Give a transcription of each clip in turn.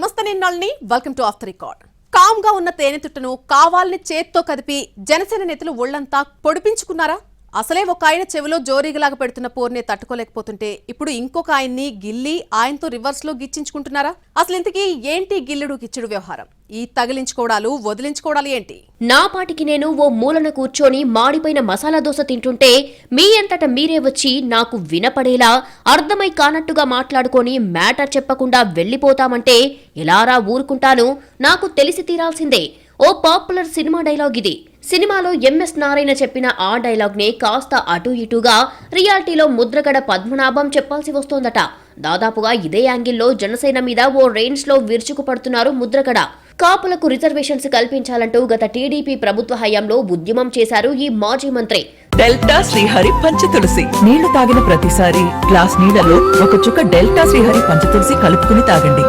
నమస్తే నేను welcome to off the record కామ్గా ఉన్న తేనెతుట్టను కావాలని చేత్తో కదిపి జనసేన నేతలు ఒళ్ళంతా పొడిపించుకున్నారా? అసలే ఒక ఆయన చెవిలో జోరీగలాగా పెడుతున్న పోర్నే తట్టుకోలేకపోతుంటే ఇప్పుడు ఇంకొక ఆయన్ని గిల్లి ఆయనతో రివర్స్లో గిచ్చించుకుంటున్నారా? అసలు ఇంతకీ ఏంటి గిల్లుడు గిచ్చుడు వ్యవహారం? ఈ తగిలించుకోవడాలు వదిలించుకోవడాలు ఏంటి? నా పాటికి నేను ఓ మూలన కూర్చొని మాడిపోయిన మసాలా దోశ తింటుంటే మీ అంతట మీరే వచ్చి నాకు వినపడేలా అర్థమై కానట్టుగా మాట్లాడుకొని మ్యాటర్ చెప్పకుండా వెళ్ళిపోతామంటే ఎలారా ఊరుకుంటాను? నాకు తెలిసి తీరాల్సిందే. ఓ పాపులర్ సినిమా డైలాగ్ ఇది. సినిమాలో ఎంఎస్ నారాయణ చెప్పిన ఆ డైలాగ్ నే కాస్త అటు ఇటుగా రియాలిటీలో ముద్రగడ పద్మనాభం చెప్పాల్సి వస్తోందట. దాదాపుగా ఇదే యాంగిల్లో జనసేన మీద ఓ రేంజ్లో విరుచుకు పడుతున్నారు ముద్రగడ. కాపులకు రిజర్వేషన్స్ కల్పించాలంటూ గత టీడీపీ ప్రభుత్వ హయాంలో ఉద్యమం చేశారు ఈ మాజీ మంత్రి. డెల్టా శ్రీహరి పంచతులసి నీళ్ళు తాగిన ప్రతిసారి గ్లాస్ నీళ్ళలో ఒక చుక్క డెల్టా శ్రీహరి పంచతులసి కలుపుకుని తాగండి.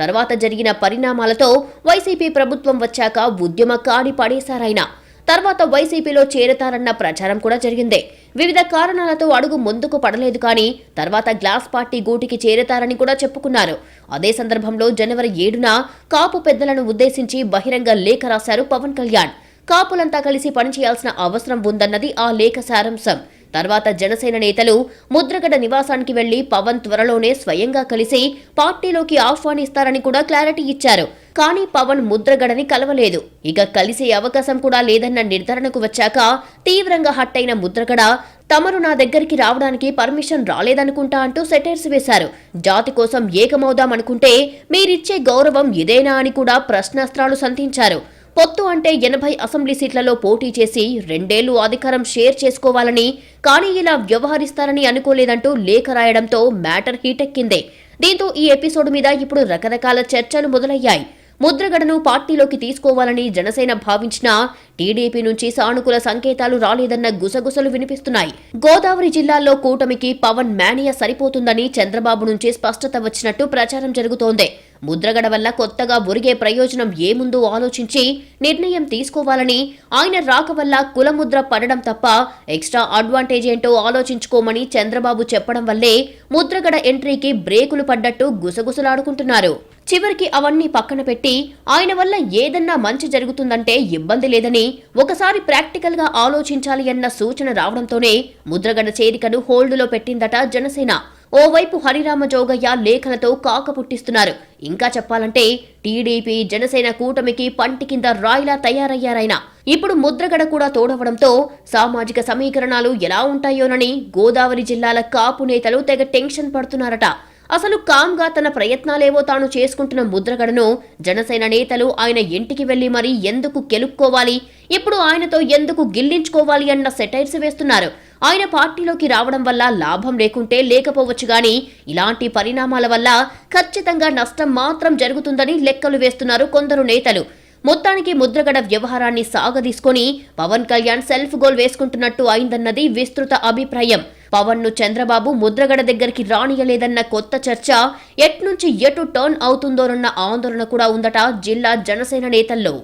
తర్వాత జరిగిన పరిణామాలతో వైసీపీ ప్రభుత్వం వచ్చాక ఉద్యమ కాడి పడేశారాయన. తర్వాత వైసీపీలో చేరతారన్న ప్రచారం కూడా జరిగిందే. వివిధ కారణాలతో అడుగు ముందుకు పడలేదు కానీ తర్వాత గ్లాస్ పార్టీ గూటికి చేరతారని కూడా చెప్పుకున్నారు. అదే సందర్భంలో జనవరి ఏడున కాపు పెద్దలను ఉద్దేశించి బహిరంగ లేఖ రాశారు పవన్ కళ్యాణ్. కాపులంతా కలిసి పనిచేయాల్సిన అవసరం ఉందన్నది ఆ లేఖ సారాంశం. తర్వాత జనసేన నేతలు ముద్రగడ నివాసానికి వెళ్ళి పవన్ త్వరలోనే స్వయంగా కలిసి పార్టీలోకి ఆహ్వానిస్తారని కూడా క్లారిటీ ఇచ్చారు. కానీ పవన్ ముద్రగడని కలవలేదు. ఇక కలిసే అవకాశం కూడా లేదన్న నిర్ధారణకు వచ్చాక తీవ్రంగా హట్టైన ముద్రగడ తమరు నా దగ్గరికి రావడానికి పర్మిషన్ రాలేదనుకుంటా అంటూ సెటైర్స్ వేశారు. జాతి కోసం ఏకమవుదామనుకుంటే మీరిచ్చే గౌరవం ఇదేనా అని కూడా ప్రశ్నాస్త్రాలు సంధించారు. పొత్తు అంటే ఎనభై అసెంబ్లీ సీట్లలో పోటీ చేసి రెండేళ్ళు అధికారం షేర్ చేసుకోవాలని కానీ ఇలా వ్యవహరిస్తారని అనుకోలేదంటూ లేఖ రాయడంతో మ్యాటర్ హీటెక్కిందే. దీంతో ఈ ఎపిసోడ్ మీద ఇప్పుడు రకరకాల చర్చలు మొదలయ్యాయి. ముద్రగడను పార్టీలోకి తీసుకోవాలని జనసేన భావించినా టీడీపీ నుంచి సానుకూల సంకేతాలు రాలేదన్న గుసగుసలు వినిపిస్తున్నాయి. గోదావరి జిల్లాల్లో కూటమికి పవన్ మేనియా సరిపోతుందని చంద్రబాబు నుంచి స్పష్టత వచ్చినట్టు ప్రచారం జరుగుతోంది. ముద్రగడ వల్ల కొత్తగా ఒరిగే ప్రయోజనం ఏముందో ఆలోచించి నిర్ణయం తీసుకోవాలని ఆయన రాక వల్ల కులముద్ర పడడం తప్ప ఎక్స్ట్రా అడ్వాంటేజ్ ఏంటో ఆలోచించుకోమని చంద్రబాబు చెప్పడం వల్లే ముద్రగడ ఎంట్రీకి బ్రేకులు పడ్డట్టు గుసగుసలాడుకుంటున్నారు. చివరికి అవన్నీ పక్కన పెట్టి ఆయన వల్ల ఏదన్నా మంచి జరుగుతుందంటే ఇబ్బంది లేదని ఒకసారి ప్రాక్టికల్గా ఆలోచించాలి అన్న సూచన రావడంతోనే ముద్రగడ చేరికను హోల్డులో పెట్టిందట జనసేన. ఓవైపు హరిరామ జోగయ్య లేఖలతో కాక పుట్టిస్తున్నారు. ఇంకా చెప్పాలంటే టీడీపీ జనసేన కూటమికి పంటి కింద రాయిలా తయారయ్యారైనా ఇప్పుడు ముద్రగడ కూడా తోడవడంతో సామాజిక సమీకరణాలు ఎలా ఉంటాయోనని గోదావరి జిల్లాల కాపు నేతలు తెగ టెన్షన్ పడుతున్నారట. అసలు కామ్గా తన ప్రయత్నాలేవో తాను చేసుకుంటున్న ముద్రగడను జనసేన నేతలు ఆయన ఇంటికి వెళ్ళి మరీ ఎందుకు కెలుక్కోవాలి ఇప్పుడు ఆయనతో ఎందుకు గిల్లించుకోవాలి అన్న సెటైర్స్ వేస్తున్నారు. ఆయన పార్టీలోకి రావడం వల్ల లాభం లేకుంటే లేకపోవచ్చు గాని ఇలాంటి పరిణామాల వల్ల ఖచ్చితంగా నష్టం మాత్రం జరుగుతుందని లెక్కలు వేస్తున్నారు కొందరు నేతలు. మొత్తానికి ముద్రగడ వ్యవహారాన్ని సాగదీసుకొని పవన్ కళ్యాణ్ సెల్ఫ్ గోల్ వేసుకుంటున్నట్టు అయిందన్నది విస్తృత అభిప్రాయం. పవన్ను చంద్రబాబు ముద్రగడ దగ్గరికి రానియలేదన్న కొత్త చర్చ ఎట్నుంచి ఎటు టర్న్ అవుతుందోనన్న ఆందోళన కూడా ఉందట జిల్లా జనసేన నేతల్లో.